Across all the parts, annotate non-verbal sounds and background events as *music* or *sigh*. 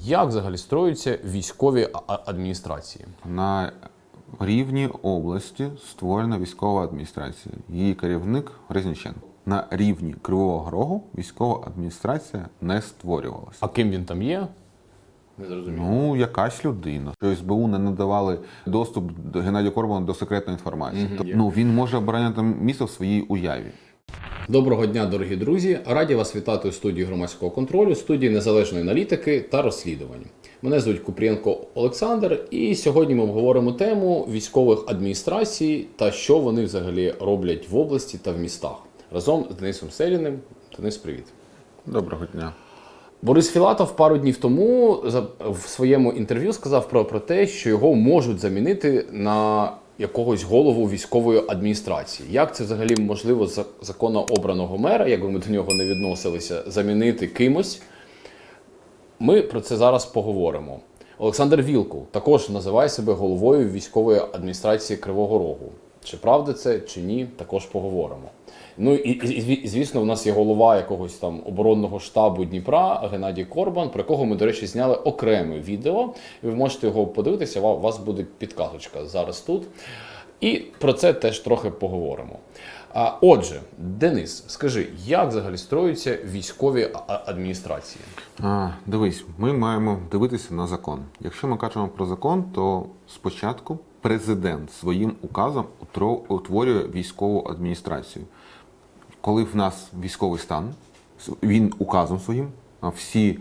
Як взагалі строються військові адміністрації? На рівні області створена військова адміністрація. Її керівник Резніченко. На рівні Кривого Рогу військова адміністрація не створювалася. А ким він там є? Не зрозуміло. Ну, якась людина. Що СБУ не надавали доступ до Геннадія Корбана до секретної інформації. Тобто, ну він може обороняти місто в своїй уяві. Доброго дня, дорогі друзі! Раді вас вітати у студії громадського контролю, студії незалежної аналітики та розслідувань. Мене звуть Купрієнко Олександр, і сьогодні ми обговоримо тему військових адміністрацій та що вони взагалі роблять в області та в містах разом з Денисом Селіним. Денис, привіт. Доброго дня. Борис Філатов пару днів тому в своєму інтерв'ю сказав про, про те, що його можуть замінити на якогось голову військової адміністрації. Як це взагалі можливо за законно обраного мера, якби ми до нього не відносилися, замінити кимось? Ми про це зараз поговоримо. Олександр Вілкул також називає себе головою військової адміністрації Кривого Рогу. Чи правда це, чи ні, також поговоримо. Ну і, і, звісно, у нас є голова якогось там оборонного штабу Дніпра Геннадій Корбан, про якого ми, до речі, зняли окреме відео. Ви можете його подивитися. У вас буде підказочка зараз тут. І про це теж трохи поговоримо. А, отже, Денис, скажи, як взагалі строються військові адміністрації? А, дивись, ми маємо дивитися на закон. Якщо ми кажемо про закон, то спочатку президент своїм указом утворює військову адміністрацію. Коли в нас військовий стан, він указом своїм, всі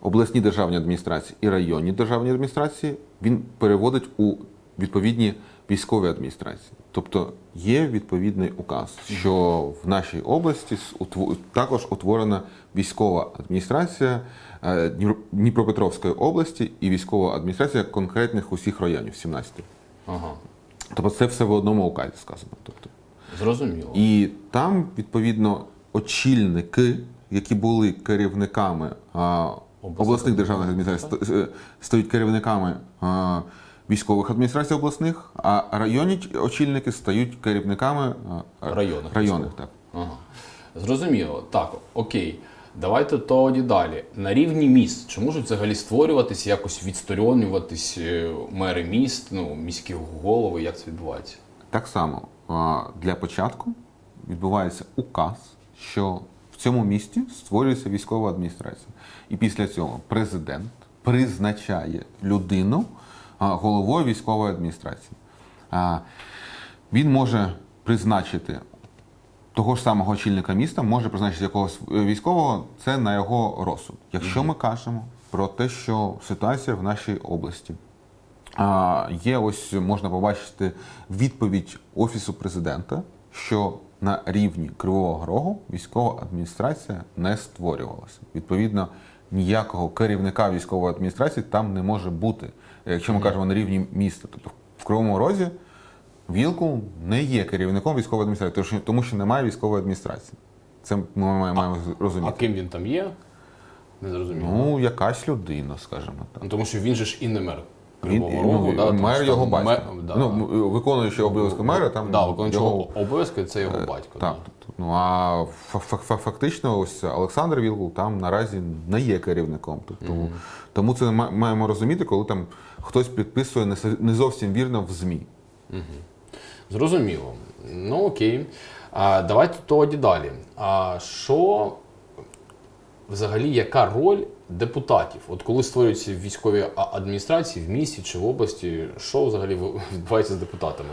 обласні державні адміністрації і районні державні адміністрації він переводить у відповідні військові адміністрації. Тобто є відповідний указ, що в нашій області також утворена військова адміністрація е, Дніпропетровської області і військова адміністрація конкретних усіх районів 17. Ага, Тобто це все в одному указі сказано. Тобто. зрозуміло. І там, відповідно, очільники, які були керівниками а, обласних державних адміністрацій, е, стають керівниками а, військових адміністрацій обласних, а районні очільники стають керівниками а, Районних районних так. Ага. Зрозуміло. Так, окей. Давайте тоді далі. На рівні міст, чи можуть взагалі створюватися, якось відсторонюватись е, мери міст, ну, міські голови, як це відбувається? Так само для початку відбувається указ, що в цьому місті створюється військова адміністрація. І після цього президент призначає людину головою військової адміністрації. Він може призначити того ж самого очільника міста, може призначити якогось е, військового, це на його розсуд. Якщо ми кажемо про те, що ситуація в нашій області Є ось можна побачити відповідь Офісу президента, що на рівні Кривого Рогу військова адміністрація не створювалася. Відповідно, ніякого керівника військової адміністрації там не може бути. Якщо ми кажемо на рівні міста, тобто в Кривому Розі Вілкул не є керівником військової адміністрації, тому що, немає військової адміністрації. Це ми маємо А розуміти. ким він там є? Не зрозуміло. Ну, якась людина, скажімо так. Ну, тому що він же ж і не мер Він, Кривого ну, да, мер його там батько. мер- да. Ну, м- виконуючий обов'язки мера, там да, виконуючого його- обов'язки це його батько. Так, ну а фа- фа- фа- фактично, ось Олександр Вілкул там наразі не є керівником. Тобто, Тому це ма- маємо розуміти, коли там хтось підписує не не зовсім вірно в ЗМІ. Зрозуміло. Ну окей. А, давайте тоді далі. А що взагалі яка роль депутатів? От коли створюються військові адміністрації в місті чи в області, що взагалі *laughs* відбувається з депутатами?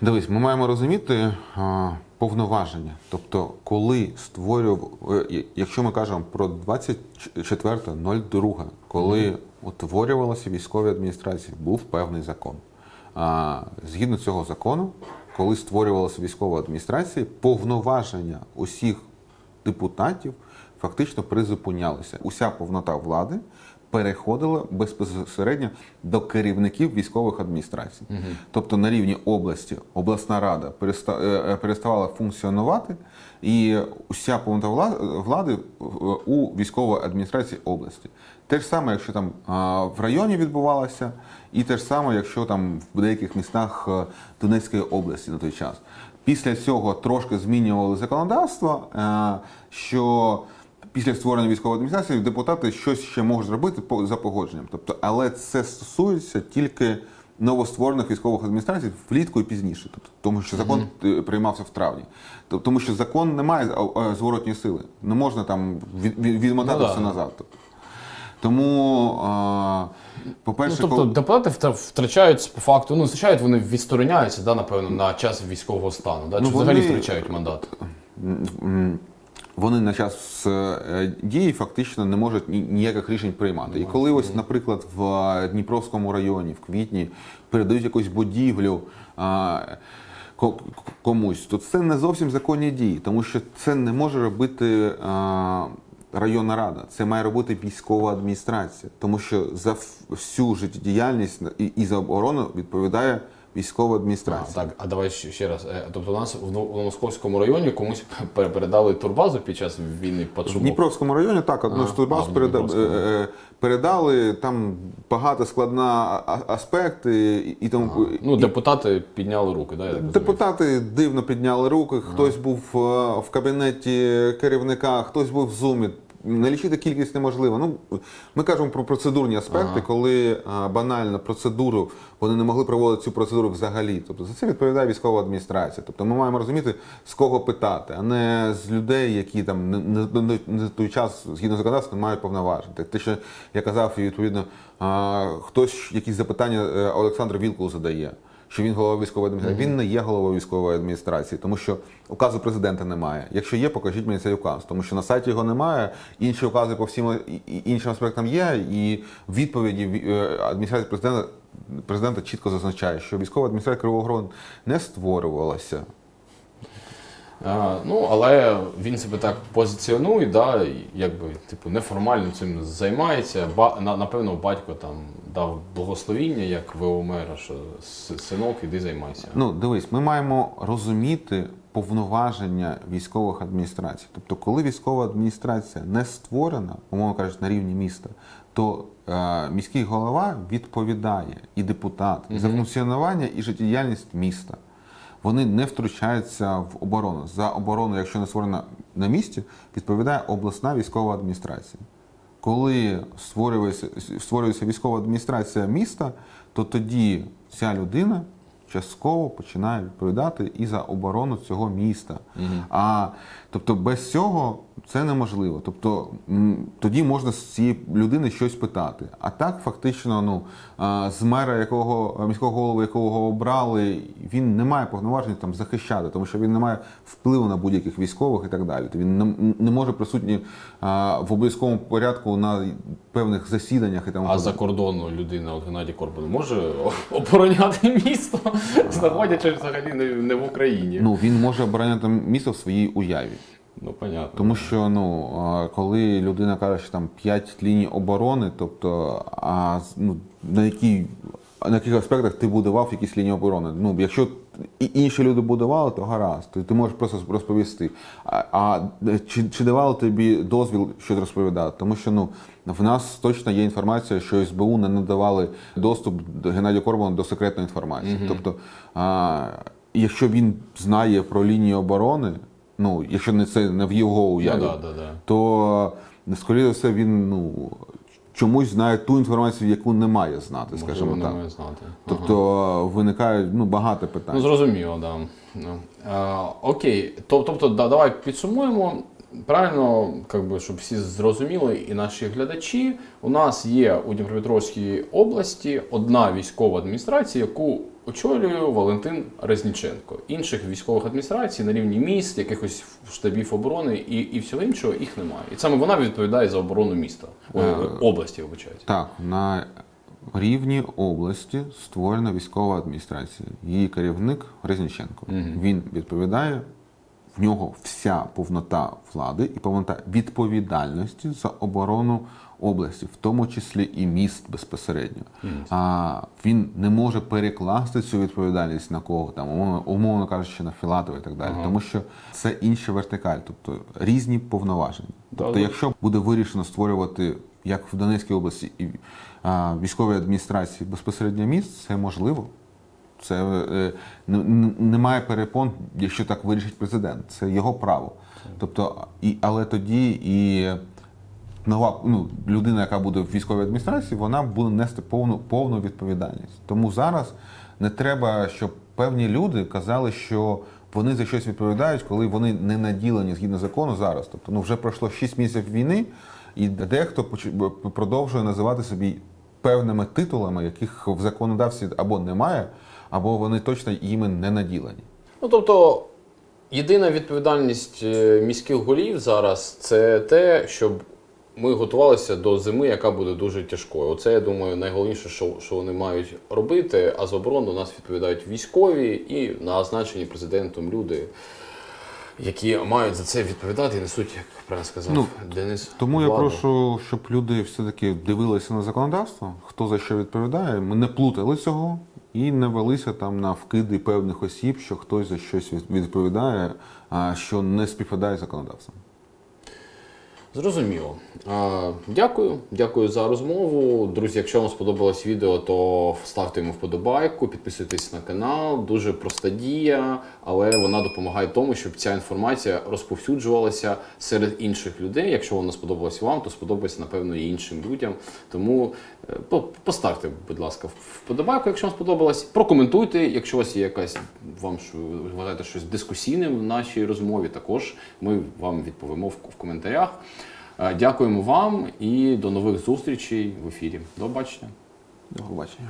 Дивись, ми маємо розуміти а, повноваження. Тобто, коли створював, е, якщо ми кажемо про 24.02, коли утворювалися військові адміністрації, був певний закон. Згідно цього закону, коли створювалася військова адміністрація, повноваження усіх депутатів фактично призупинялися. Уся повнота влади переходила безпосередньо до керівників військових адміністрацій. Тобто на рівні області обласна рада е, е, переставала функціонувати, і уся повнота влади е, у військовій адміністрації області. Те ж саме, якщо там в районі відбувалося, і те ж саме, якщо там в деяких містах Донецької області на той час. Після цього трошки змінювали законодавство, що після створення військової адміністрації депутати щось ще можуть зробити за погодженням. Тобто, але це стосується тільки новостворених військових адміністрацій влітку і пізніше. Тобто, тому що закон е, приймався в травні. Тобто, тому що закон не має зворотньої сили. Не можна там від, від- відмотати Ну да. все назад. Тобто. Тому, е, Ну, по-перше, тобто коли- депутати втра- втрачають по факту, ну втрачають, вони відстороняються, да, напевно, на час військового стану. Да? Чи Ну, взагалі вони- втрачають мандат? Вони на час е, дії фактично не можуть ні- ніяких рішень приймати. І коли ось, наприклад, в Дніпровському районі в квітні передають якусь будівлю комусь, то це не зовсім законні дії, тому що це не може робити а, районна рада, це має робити військова адміністрація, тому що за всю життєдіяльність і за оборону відповідає військова А, адміністрація. так, а давай ще, ще раз. Е, Тобто у нас в Но- в Московському районі комусь *laughs* пере- передали турбазу під час війни під В? Дніпровському районі так, одну Ага. з турбаз А, в переда- Дніпровському. е, е, передали, там багато складна а- а- аспекти і- тому. Ну, депутати підняли руки, да, я так? Депутати дивно підняли руки, хтось був е, в кабінеті керівника, хтось був в зумі. Налічити кількість неможливо. Ну, ми кажемо про процедурні аспекти, Ага. коли банально процедуру вони не могли проводити цю процедуру взагалі. Тобто за це відповідає військова адміністрація. Тобто ми маємо розуміти, з кого питати, а не з людей, які там не, не, не, не той час згідно законодавства не мають повноважень. Те, що я казав, і відповідно е, хтось якісь запитання е, Олександр Вілкул задає що він голова військової адміністрації. Він не є головою військової адміністрації, тому що указу президента немає. Якщо є, покажіть мені цей указ, тому що на сайті його немає. Інші укази по всім іншим аспектам є. І відповіді е, адміністрації президента президента чітко зазначає, що військова адміністрація Кривого Рогу не створювалася. А, ну, але він себе так позиціонує, да, якби, типу, неформально цим займається. Ба, на, напевно, батько там дав благословіння, як ВО мера, що синок, іди займайся. Ну, дивись, ми маємо розуміти повноваження військових адміністрацій. Тобто, коли військова адміністрація не створена, умовно кажучи, на рівні міста, то е, міський голова відповідає і депутат за функціонування і життєдіяльність міста. Вони не втручаються в оборону. За оборону, якщо не створена на місці, відповідає обласна військова адміністрація. Коли створюється, створюється військова адміністрація міста, то тоді ця людина частково починає відповідати і за оборону цього міста. А тобто без цього це неможливо. Тобто тоді можна з цієї людини щось питати. А так, фактично, ну з мера, якого міського голови, якого обрали, він не має повноважень там захищати, тому що він не має впливу на будь-яких військових і так далі. То він не, не може присутній а, в обов'язковому порядку на певних засіданнях і тому А за кордону людина, от Геннадій Корбан, може обороняти місто, *laughs* знаходячись взагалі не, не в Україні. Ну він може обороняти місто в своїй уяві. Ну, понятно. Тому що ну коли людина каже, що там 5 ліній оборони, тобто а ну, на які на яких аспектах ти будував якісь лінії оборони? Ну якщо і інші люди будували, то гаразд, то ти можеш просто розповісти. А, а чи, чи давали тобі дозвіл щось розповідати? Тому що ну в нас точно є інформація, що СБУ не надавали доступ до Геннадія Корбана до секретної інформації. Тобто, а, якщо він знає про лінію оборони, ну якщо не це не в його Ну, уяві, да, да, да. то скоріше все він ну чомусь знає ту інформацію, яку не має знати, скажімо так. не має знати. Тобто виникає ну багато питань. Ну, зрозуміло, да. Ну, окей. Тобто, да, давай підсумуємо. Правильно, как би, щоб всі зрозуміли, і наші глядачі. У нас є у Дніпропетровській області одна військова адміністрація, яку очолює Валентин Резніченко. Інших військових адміністрацій на рівні міст, якихось штабів оборони і, і всього іншого їх немає. І саме вона відповідає за оборону міста, Ой, Е, області, вибачайте. Так, на рівні області створена військова адміністрація. Її керівник Резніченко. Він відповідає. В нього вся повнота влади і повнота відповідальності за оборону області, в тому числі і міст безпосередньо. А він не може перекласти цю відповідальність на кого там, умовно, умовно кажучи, на Філатова і так далі, тому що це інша вертикаль, тобто різні повноваження. Тобто, якщо буде вирішено створювати як в Донецькій області і а, військовій адміністрації безпосередньо міст, це можливо. Це е, немає перепон, якщо так вирішить президент. Це його право. Тобто, і, але тоді і нова ну, людина, яка буде в військовій адміністрації, вона буде нести повну, повну відповідальність. Тому зараз не треба, щоб певні люди казали, що вони за щось відповідають, коли вони не наділені згідно закону зараз. Тобто, ну вже пройшло 6 місяців війни, і дехто продовжує називати собі певними титулами, яких в законодавстві або немає, або вони точно їми не наділені. Ну тобто, єдина відповідальність е, міських голів зараз це те, щоб ми готувалися до зими, яка буде дуже тяжкою. Оце, я думаю, найголовніше, що, що вони мають робити. А за оборону нас відповідають військові і назначені президентом люди, які мають за це відповідати і несуть, як правильно сказав Ну, Денис. Тому я прошу, щоб люди все-таки дивилися на законодавство, хто за що відповідає. Ми не плутали цього і не велися там на вкиди певних осіб, що хтось за щось відповідає, а що не співпадає з законодавством. Зрозуміло. Дякую, дякую за розмову. Друзі, якщо вам сподобалось відео, то ставте йому вподобайку, підписуйтесь на канал. Дуже проста дія, але вона допомагає тому, щоб ця інформація розповсюджувалася серед інших людей. Якщо вона сподобалась вам, то сподобається, напевно, і іншим людям. Тому е, поставте, будь ласка, вподобайку, якщо вам сподобалось. Прокоментуйте, якщо у вас є якась вам вважаєте щось дискусійним в нашій розмові. Також ми вам відповімо в коментарях. Е, Дякуємо вам і до нових зустрічей в ефірі. До побачення. До побачення.